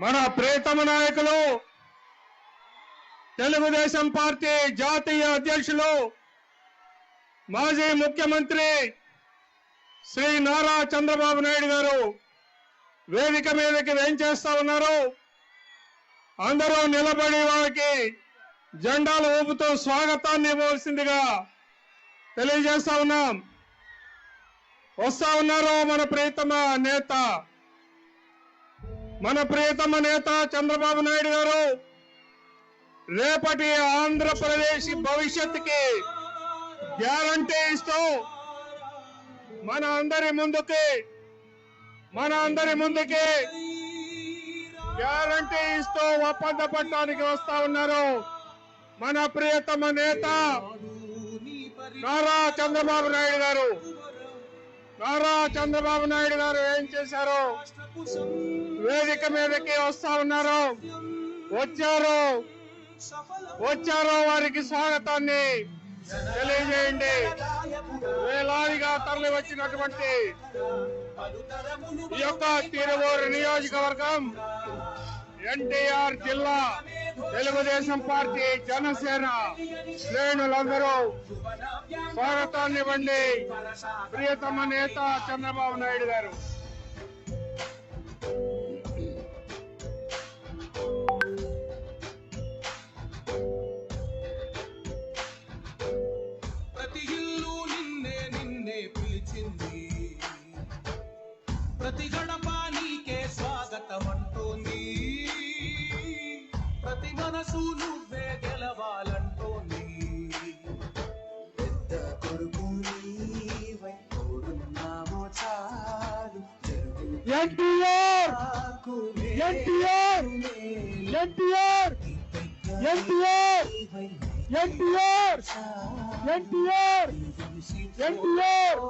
మన ప్రియతమ నాయకులు తెలుగుదేశం పార్టీ జాతీయ అధ్యక్షులు మాజీ ముఖ్యమంత్రి శ్రీ నారా చంద్రబాబు నాయుడు గారు వేదిక మీదకి వేంచేస్తా ఉన్నారు. అందరూ నిలబడి వారికి జెండాలు ఊపుతూ స్వాగతాన్ని ఇవ్వవలసిందిగా తెలియజేస్తా ఉన్నాం. వస్తా ఉన్నారు మన ప్రియతమ నేత మన ప్రియతమ నేత చంద్రబాబు నాయుడు గారు రేపటి ఆంధ్రప్రదేశ్ భవిష్యత్తుకి గ్యారంటీ ఇస్తూ మన అందరి ముందుకి మన అందరి ముందుకి గ్యారంటీ ఇస్తూ ఒప్పంద పట్టానికి వస్తా ఉన్నారు మన ప్రియతమ నేత నారా చంద్రబాబు నాయుడు గారు. నారా చంద్రబాబు నాయుడు గారు ఏం చేశారు? వేదిక మీదకి వస్తా ఉన్నారు. వచ్చారు. వచ్చారు వారికి స్వాగతాన్ని తెలియజేయండి. వేలాదిగా తరలి వచ్చినటువంటి ఈ యొక్క తిరువూరు నియోజకవర్గం ఎన్టీఆర్ జిల్లా తెలుగుదేశం పార్టీ జనసేన శ్రేణులందరూ స్వాగతాన్ని ఇవ్వండి. ప్రియతమ నేత చంద్రబాబు నాయుడు గారు. ప్రతి ఇల్లు నిన్నే నిన్నే పిలిచింది. ప్రతి గడప నీకే స్వాగతం మనసు నువ్వే గెలవాలంటోంది. పెద్ద కొడుకు నీవై తోడున్నావో చాలు. ఎన్టీఆర్! ఎన్టీఆర్! ఎన్టీఆర్! ఎన్టీఆర్! ఎన్టీఆర్! ఎన్టీఆర్! ఎన్టీఆర్!